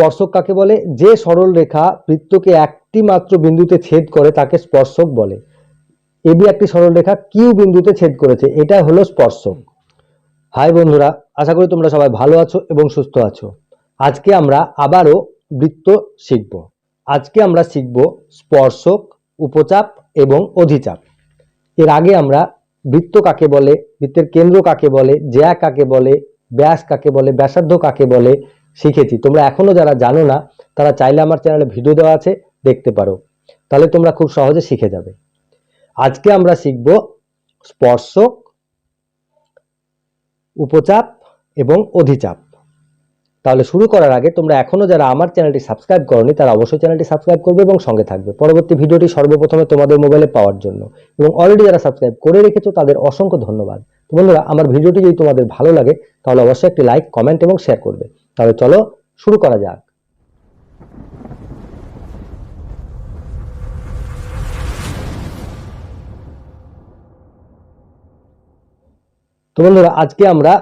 স্পর্শক কাকে বলে? যে সরল রেখা বৃত্তকে একটি মাত্র বিন্দুতে ছেদ করে তাকে স্পর্শক বলে। এবি একটি সরল রেখা কিউ বিন্দুতে ছেদ করেছে, এটা হলো স্পর্শক। হাই বন্ধুরা, আশা করি তোমরা সবাই ভালো আছো এবং সুস্থ আছো। আজকে আমরা আবারও বৃত্ত শিখব। আজকে আমরা শিখব স্পর্শক, উপচাপ এবং অধিচাপ। এর আগে আমরা বৃত্ত কাকে বলে, বৃত্তের কেন্দ্র কাকে বলে, জ্যা কাকে বলে, ব্যাস কাকে বলে, ব্যাসার্ধ কাকে বলে শিখেছি। তোমরা এখনও যারা জানো না, তারা চাইলে আমার চ্যানেলে ভিডিও দেওয়া আছে, দেখতে পারো। তাহলে তোমরা খুব সহজে শিখে যাবে। আজকে আমরা শিখব স্পর্শক, উপচাপ এবং অধিচাপ। তাহলে শুরু করার আগে তোমরা এখনও যারা আমার চ্যানেলটি সাবস্ক্রাইব করনি, তারা অবশ্যই চ্যানেলটি সাবস্ক্রাইব করবে এবং সঙ্গে থাকবে। পরবর্তী ভিডিওটি সর্বপ্রথমে তোমাদের মোবাইলে পাওয়ার জন্য। এবং অলরেডি যারা সাবস্ক্রাইব করে রেখেছো, তাদের অসংখ্য ধন্যবাদ। বন্ধুরা, আমার ভিডিওটি যদি তোমাদের ভালো লাগে, তাহলে অবশ্যই একটি লাইক কমেন্ট এবং শেয়ার করবে। তাহলে চলো শুরু করা যাক। তো বন্ধুরা, আজকে আমরা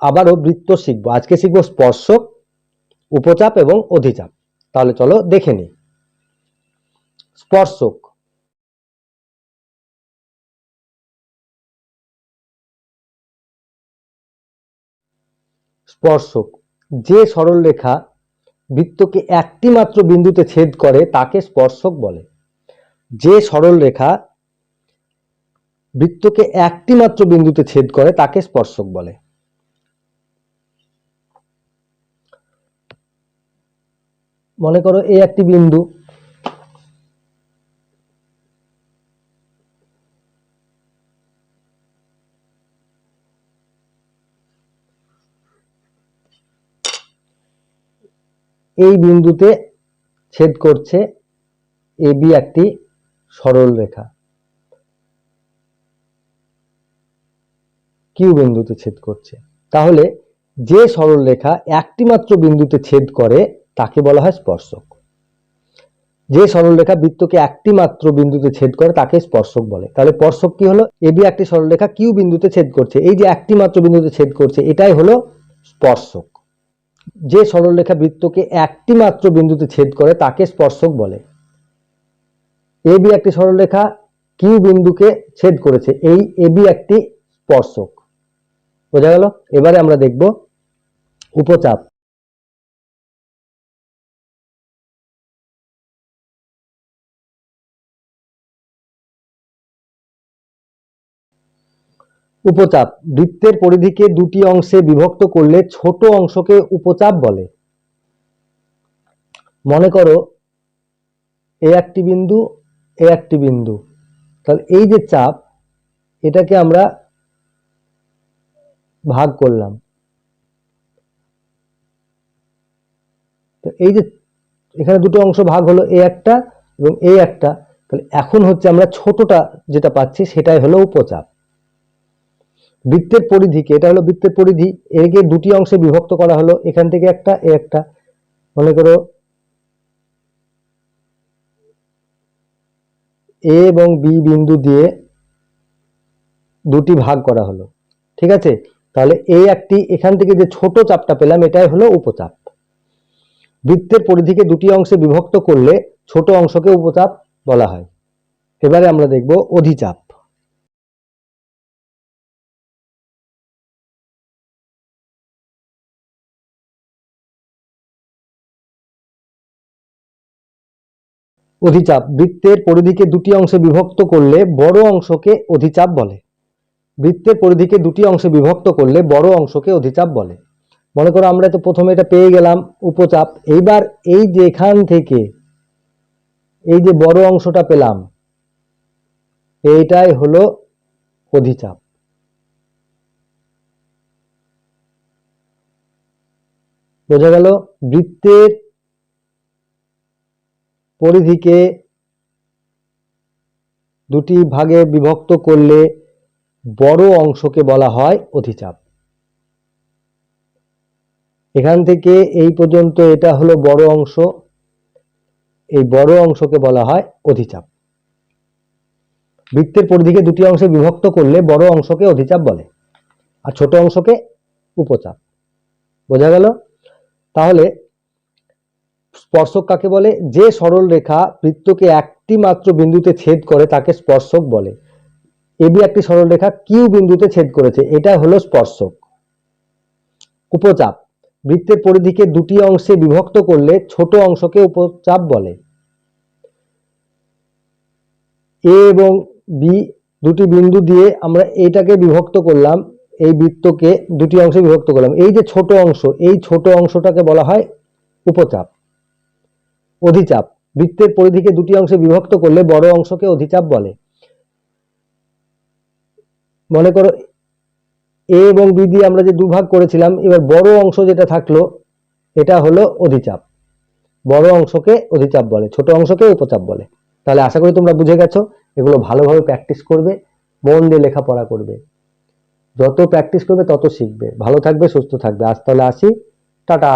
আবারও বৃত্ত শিখব। আজকে শিখব স্পর্শক, উপচাপ এবং অধিচাপ। তাহলে চলো দেখে নিই। স্পর্শক স্পর্শক। যে সরল রেখা বৃত্তকে একটি মাত্র বিন্দুতে ছেদ করে, তাকে স্পর্শক বলে। যে সরল রেখা বৃত্তকে একটি মাত্র বিন্দুতে ছেদ করে, তাকে স্পর্শক বলে। মনে করো এই একটি বিন্দু এই বিন্দুতে ছেদ করছে এবি একটি সরল রেখা। কিউ বিন্দুতে ছেদ করছে। তাহলে যে সরল রেখা একটি মাত্র বিন্দুতে ছেদ করে, তাকে বলা হয় স্পর্শক। যে সরল রেখা বৃত্তকে একটি মাত্র বিন্দুতে ছেদ করে, তাকে স্পর্শক বলে। তাহলে স্পর্শক কি হলো? এবি একটি সরল রেখা কিউ বিন্দুতে ছেদ করছে। এই যে একটি মাত্র বিন্দুতে ছেদ করছে, এটাই হলো স্পর্শক। যে সরলরেখা বৃত্তকে একটি মাত্র বিন্দুতে ছেদ করে তাকে স্পর্শক বলে। এ বি একটি সরলরেখা কিউ বিন্দুকে ছেদ করেছে, এই এ বি একটি স্পর্শক। বোঝা গেল? এবারে আমরা দেখব উপচাপ। উপচাপ। বৃত্তের পরিধিকে দুটি অংশে বিভক্ত করলে ছোট অংশকে উপচাপ বলে। মনে করো, এ একটি বিন্দু, এ একটি বিন্দু। তাহলে এই যে চাপ, এটাকে আমরা ভাগ করলাম। তো এই যে এখানে দুটো অংশ ভাগ হলো, এ একটা এবং এই একটা, তাহলে এখন হচ্ছে আমরা ছোটটা যেটা পাচ্ছি সেটাই হলো উপচাপ। বৃত্তের পরিধিকে এটা হলো বৃত্তের পরিধি। একে দুটি অংশে বিভক্ত করা হলো। এখান থেকে একটা, এ একটা। মনে করো, এ এবং বি বিন্দু দিয়ে দুটি ভাগ করা হলো। ঠিক আছে? তাহলে এই একটি, এখান থেকে যে ছোট চাপটা পেলাম, এটাই হলো উপচাপ। বৃত্তের পরিধিকে দুটি অংশে বিভক্ত করলে ছোট অংশকে উপচাপ বলা হয়। এবারে আমরা দেখব অধিচাপ। অধিচাপ। বৃত্তের পরিধিকে দুটি অংশে বিভক্ত করলে বড় অংশকে অধিচাপ বলে। বৃত্তের পরিধিকে দুটি অংশে বিভক্ত করলে বড় অংশকে অধিচাপ বলে। মনে করো আমরা তো প্রথমে এটা পেয়ে গেলাম, উপচাপ। এইবার এই যে এখান থেকে এই যে বড় অংশটা পেলাম, এইটাই হলো অধিচাপ। বোঝা গেল? বৃত্তের পরিধিকে দুটি ভাগে বিভক্ত করলে বড় অংশকে বলা হয় অধিচাপ। এখান থেকে এই পর্যন্ত এটা হলো বড় অংশ, এই বড় অংশকে বলা হয় অধিচাপ। বৃত্তের পরিধিকে দুটি অংশে বিভক্ত করলে বড় অংশকে অধিচাপ বলে আর ছোট অংশকে উপচাপ। বোঝা গেল? তাহলে স্পর্শক কাকে বলে? যে সরল রেখা বৃত্তকে একটি মাত্র বিন্দুতে ছেদ করে তাকে স্পর্শক বলে। এবি একটি সরল রেখা কিউ বিন্দুতে ছেদ করেছে, এটা হলো স্পর্শক। উপচাপ, বৃত্তের পরিধিকে দুটি অংশে বিভক্ত করলে ছোট অংশকে উপচাপ বলে। এ এবং বি দুটি বিন্দু দিয়ে আমরা এটাকে বিভক্ত করলাম, এই বৃত্তকে দুটি অংশে বিভক্ত করলাম। এই যে ছোট অংশ, এই ছোট অংশটাকে বলা হয় উপচাপ। অধিচাপ। বৃত্তের পরিধিকে দুটি অংশে বিভক্ত করলে বড় অংশকে অধিচাপ বলে। মনে করো, এ এবং বি দিয়ে আমরা যে দুভাগ করেছিলাম, এবার বড় অংশ যেটা থাকল, এটা হলো অধিচাপ। বড় অংশকে অধিচাপ বলে, ছোট অংশকে উপচাপ বলে। তাহলে আশা করি তোমরা বুঝে গেছো, এগুলো ভালোভাবে প্র্যাকটিস করবে, মন দিয়ে লেখাপড়া করবে। যত প্র্যাকটিস করবে, তত শিখবে। ভালো থাকবে, সুস্থ থাকবে। আজ তাহলে আসি। টাটা।